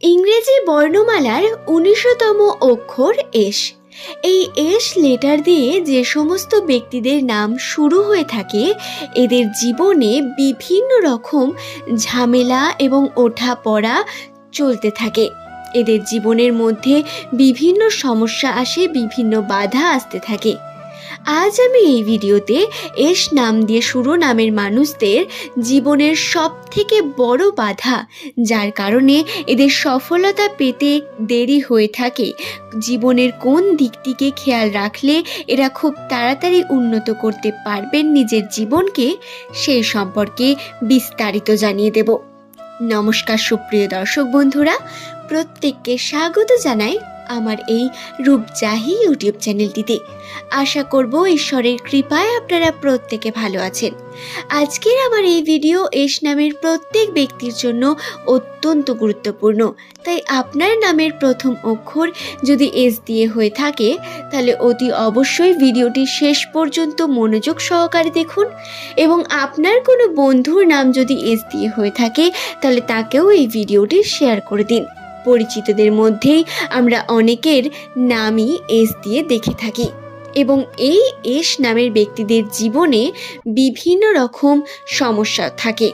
ইংরেজি বর্ণমালার উনিশতম অক্ষর এস। এই এস লেটার দিয়ে যে সমস্ত ব্যক্তিদের নাম শুরু হয়ে থাকে, এদের জীবনে বিভিন্ন রকম ঝামেলা এবং ওঠা পড়া চলতে থাকে। এদের জীবনের মধ্যে বিভিন্ন সমস্যা আসে, বিভিন্ন বাধা আসতে থাকে। আজ আমি এই ভিডিওতে এস নাম দিয়ে শুরু নামের মানুষদের জীবনের সব থেকে বড় বাধা, যার কারণে এদের সফলতা পেতে দেরি হয়ে থাকে। জীবনের কোন দিকটিকে খেয়াল রাখলে এরা খুব তাড়াতাড়ি উন্নত করতে পারবেন নিজের জীবনকে সেই সম্পর্কে বিস্তারিত জানিয়ে দেব। নমস্কার সুপ্রিয় দর্শক বন্ধুরা, প্রত্যেককে স্বাগত জানাই আমার এই রূপজাহি ইউটিউব চ্যানেলটিতে। আশা করব ঈশ্বরের কৃপায় আপনারা প্রত্যেকে ভালো আছেন। আজকের আমার এই ভিডিও এস নামের প্রত্যেক ব্যক্তির জন্য অত্যন্ত গুরুত্বপূর্ণ। তাই আপনার নামের প্রথম অক্ষর যদি এস দিয়ে হয়ে থাকে, তাহলে অতি অবশ্যই ভিডিওটি শেষ পর্যন্ত মনোযোগ সহকারে দেখুন এবং আপনার কোনো বন্ধুর নাম যদি এস দিয়ে হয়ে থাকে, তাহলে তাকেও এই ভিডিওটি শেয়ার করে দিন। পরিচিতদের মধ্যেই আমরা অনেকের নামই এস দিয়ে দেখে থাকি। এবং এই এস নামের ব্যক্তিদের জীবনে বিভিন্ন রকম সমস্যা থাকে।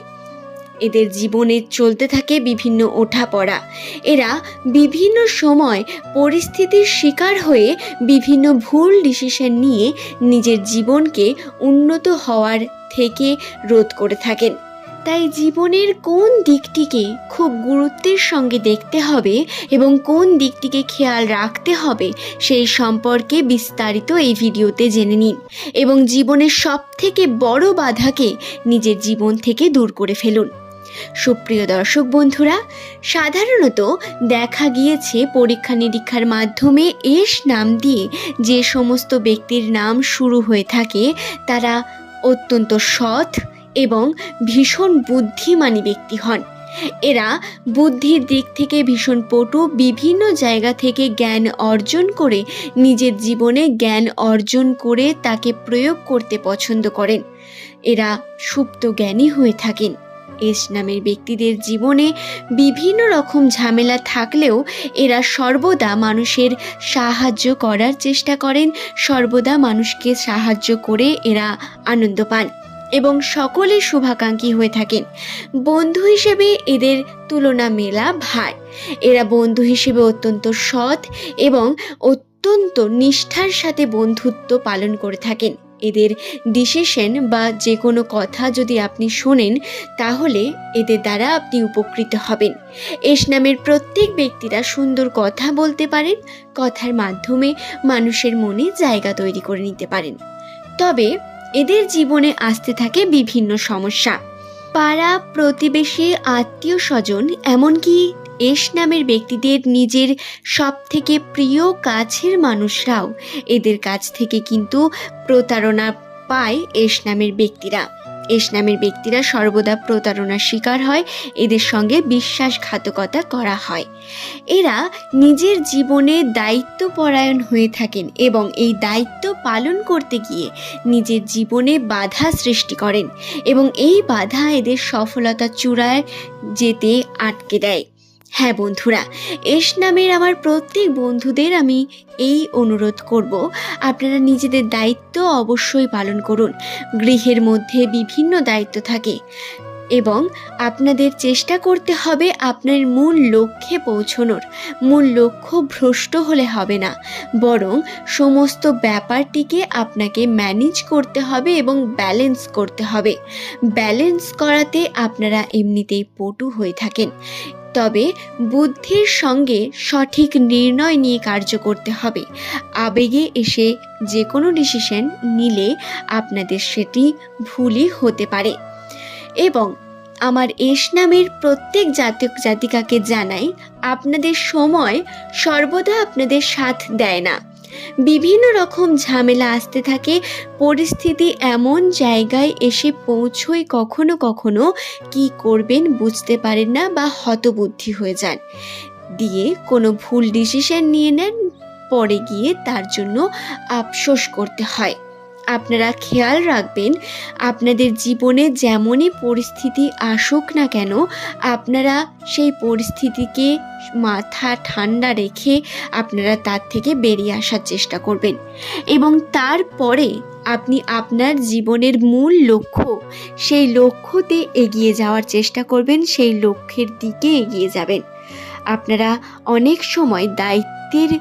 এদের জীবনে চলতে থাকে বিভিন্ন ওঠাপড়া। এরা বিভিন্ন সময় পরিস্থিতির শিকার হয়ে বিভিন্ন ভুল ডিসিশন নিয়ে নিজের জীবনকে উন্নত হওয়ার থেকে রোধ করে থাকেন। তাই জীবনের কোন দিকটিকে খুব গুরুত্বের সঙ্গে দেখতে হবে এবং কোন দিকটিকে খেয়াল রাখতে হবে, সেই সম্পর্কে বিস্তারিত এই ভিডিওতে জেনে নিন এবং জীবনের সব থেকে বড় বাধাকে নিজের জীবন থেকে দূর করে ফেলুন। সুপ্রিয় দর্শক বন্ধুরা, সাধারণত দেখা গিয়েছে পরীক্ষা নিরীক্ষার মাধ্যমে এস নাম দিয়ে যে সমস্ত ব্যক্তির নাম শুরু হয়ে থাকে, তারা অত্যন্ত সৎ এবং ভীষণ বুদ্ধিমানী ব্যক্তি হন। এরা বুদ্ধির দিক থেকে ভীষণ পটু, বিভিন্ন জায়গা থেকে জ্ঞান অর্জন করে নিজের জীবনে জ্ঞান অর্জন করে তাকে প্রয়োগ করতে পছন্দ করেন। এরা সুপ্ত জ্ঞানী হয়ে থাকেন। এস নামের ব্যক্তিদের জীবনে বিভিন্ন রকম ঝামেলা থাকলেও এরা সর্বদা মানুষের সাহায্য করার চেষ্টা করেন, সর্বদা মানুষকে সাহায্য করে এরা আনন্দ পান। এবং সকলে শুভাকাঙ্ক্ষী হয়ে থাকেন। বন্ধু হিসেবে এদের তুলনা মেলা ভার এরা বন্ধু হিসেবে অত্যন্ত সৎ এবং অত্যন্ত নিষ্ঠার সাথে বন্ধুত্ব পালন করে থাকেন। এদের ডিসিশন বা যে কোনো কথা যদি আপনি শোনেন, তাহলে এদের দ্বারা আপনি উপকৃত হবেন। এস নামের প্রত্যেক ব্যক্তিরা সুন্দর কথা বলতে পারেন, কথার মাধ্যমে মানুষের মনে জায়গা তৈরি করে নিতে পারেন। তবে এদের জীবনে আসতে থাকে বিভিন্ন সমস্যা। পাড়া, প্রতিবেশী, আত্মীয় স্বজন, এমনকি এস নামের ব্যক্তিদের নিজের সব থেকে প্রিয় কাছের মানুষরাও এদের কাছ থেকে কিন্তু প্রতারণা পায় এস নামের ব্যক্তিরা। এস নামের ব্যক্তিরা সর্বদা প্রতারণার শিকার হয়, এদের সঙ্গে বিশ্বাসঘাতকতা করা হয়। এরা নিজের জীবনে দায়িত্বপরায়ণ হয়ে থাকেন এবং এই দায়িত্ব পালন করতে গিয়ে নিজের জীবনে বাধা সৃষ্টি করেন এবং এই বাধা এদের সফলতা চূড়ায় যেতে আটকে দেয়। হ্যাঁ বন্ধুরা, এস নামের আমার প্রত্যেক বন্ধুদের আমি এই অনুরোধ করব, আপনারা নিজেদের দায়িত্ব অবশ্যই পালন করুন। গৃহের মধ্যে বিভিন্ন দায়িত্ব থাকে এবং আপনাদের চেষ্টা করতে হবে আপনার মূল লক্ষ্যে পৌঁছনোর। মূল লক্ষ্য ভ্রষ্ট হলে হবে না, বরং সমস্ত ব্যাপারটিকে আপনাকে ম্যানেজ করতে হবে এবং ব্যালেন্স করতে হবে। ব্যালেন্স করাতে আপনারা এমনিতেই পটু হয়ে থাকেন। তবে বুদ্ধির সঙ্গে সঠিক নির্ণয় নিয়ে কার্য করতে হবে। আবেগে এসে যে কোনো ডিসিশন নিলে আপনাদের সেটি ভুলই হতে পারে। এবং আমার এস নামের প্রত্যেক জাতক জাতিকাকে জানাই, আপনাদের সময় সর্বদা আপনাদের সাথ দেয় না। বিভিন্ন রকম ঝামেলা আসতে থাকে, পরিস্থিতি এমন জায়গায় এসে পৌঁছই কখনো কখনো কি করবেন বুঝতে পারেন না বা হতবুদ্ধি হয়ে যান। দিয়ে কোনো ভুল ডিসিশন নিয়ে নেন, পরে গিয়ে তার জন্য আফসোস করতে হয়। আপনারা খেয়াল রাখবেন, আপনাদের জীবনে যেমনই পরিস্থিতি আসুক না কেন, আপনারা সেই পরিস্থিতিকে মাথা ঠান্ডা রেখে আপনারা তার থেকে বেরিয়ে আসার চেষ্টা করবেন। এবং তারপরে আপনি আপনার জীবনের মূল লক্ষ্য, সেই লক্ষ্যতে এগিয়ে যাওয়ার চেষ্টা করবেন, সেই লক্ষ্যের দিকে এগিয়ে যাবেন। আপনারা অনেক সময় দায়িত্বের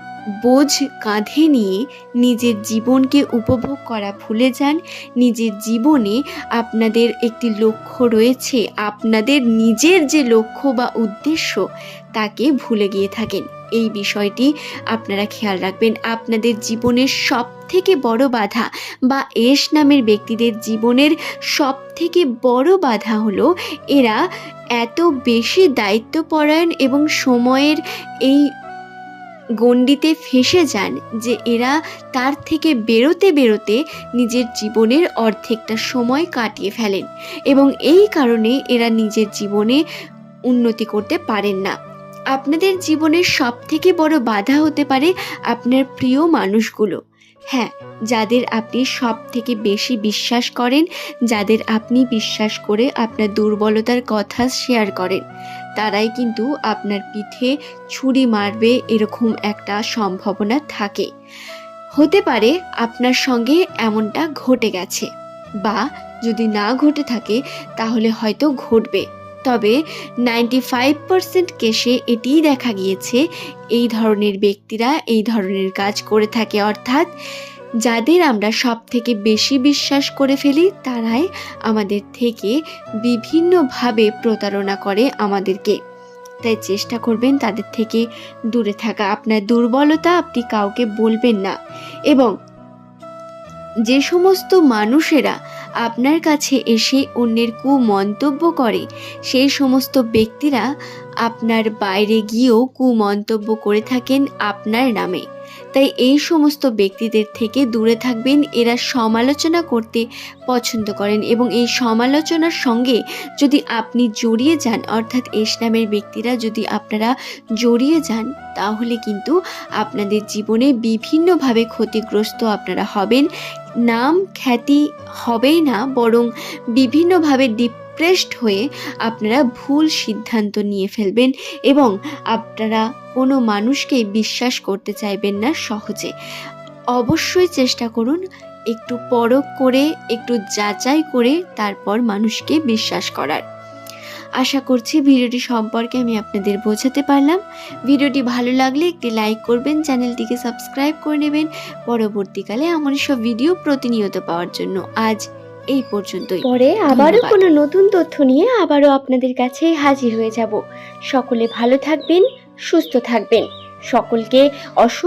বোঝ কাঁধে নিয়ে নিজের জীবনকে উপভোগ করা ভুলে যান। নিজের জীবনে আপনাদের একটি লক্ষ্য রয়েছে। আপনাদের নিজের যে লক্ষ্য বা উদ্দেশ্য, তাকে ভুলে গিয়ে থাকেন। এই বিষয়টি আপনারা খেয়াল রাখবেন। আপনাদের জীবনের সব থেকে বড় বাধা বা এস নামের ব্যক্তিদের জীবনের সব থেকে বড় বাধা হলো এরা এত বেশি দায়িত্বপরায়ণ এবং সময়ের এই গণ্ডিতে ফেসে যান যে এরা তার থেকে বেরোতে বেরোতে নিজের জীবনের অর্ধেকটা সময় কাটিয়ে ফেলেন এবং এই কারণে এরা নিজের জীবনে উন্নতি করতে পারেন না। আপনাদের জীবনের সব থেকে বড় বাধা হতে পারে আপনার প্রিয় মানুষগুলো। হ্যাঁ যাদের আপনি সব থেকে বেশি বিশ্বাস করেন, যাদের আপনি বিশ্বাস করে আপনার দুর্বলতার কথা শেয়ার করেন, তারাই কিন্তু আপনার পিঠে ছুরি মারবে এরকম একটা সম্ভাবনা থাকে। হতে পারে আপনার সঙ্গে এমনটা ঘটে গেছে বা যদি না ঘটে থাকে, তাহলে হয়তো ঘটবে। তবে নাইনটি ফাইভ পার্সেন্ট কেসে এটিই দেখা গিয়েছে, এই ধরনের ব্যক্তিরা এই ধরনের কাজ করে থাকে। অর্থাৎ যাদের আমরা সব থেকে বেশি বিশ্বাস করে ফেলি, তারাই আমাদের থেকে বিভিন্নভাবে প্রতারণা করে আমাদেরকে। তাই চেষ্টা করবেন তাদের থেকে দূরে থাকা। আপনার দুর্বলতা আপনি কাউকে বলবেন না। এবং যে সমস্ত মানুষেরা আপনার কাছে এসে অন্যের কুমন্তব্য করে। সেই সমস্ত ব্যক্তিরা আপনার বাইরে গিয়েও কুমন্তব্য করে থাকেন আপনার নামে। তাই এই সমস্ত ব্যক্তিদের থেকে দূরে থাকবেন। এরা সমালোচনা করতে পছন্দ করেন এবং এই সমালোচনার সঙ্গে যদি আপনি জড়িয়ে যান, অর্থাৎ এস নামের ব্যক্তিরা যদি আপনারা জড়িয়ে যান, তাহলে কিন্তু আপনাদের জীবনে বিভিন্নভাবে ক্ষতিগ্রস্ত আপনারা হবেন। নাম খ্যাতি হবেই না, বরং বিভিন্নভাবে ডিপ্রেসড হয়ে আপনারা ভুল সিদ্ধান্ত নিয়ে ফেলবেন এবং আপনারা কোনো মানুষকে বিশ্বাস করতে চাইবেন না সহজে। অবশ্যই চেষ্টা করুন একটু পরখ করে, একটু যাচাই করে তারপর মানুষকে বিশ্বাস করার। আশা করছি ভিডিওটি সম্পর্কে আমি আপনাদের বোঝাতে পারলাম। ভিডিওটি ভালো লাগলে একটি লাইক করবেন, চ্যানেলটিকে সাবস্ক্রাইব করে নেবেন। পরবর্তীকালে আমার সব ভিডিও প্রতিনিয়ত পাওয়ার জন্য আজ এই পর্যন্তই। পরে আবারও কোনো নতুন তথ্য নিয়ে আবারও আপনাদের কাছে হাজির হয়ে যাব। সকলে ভালো থাকবেন সুস্থ থাকবেন। সকলকে অসংখ্য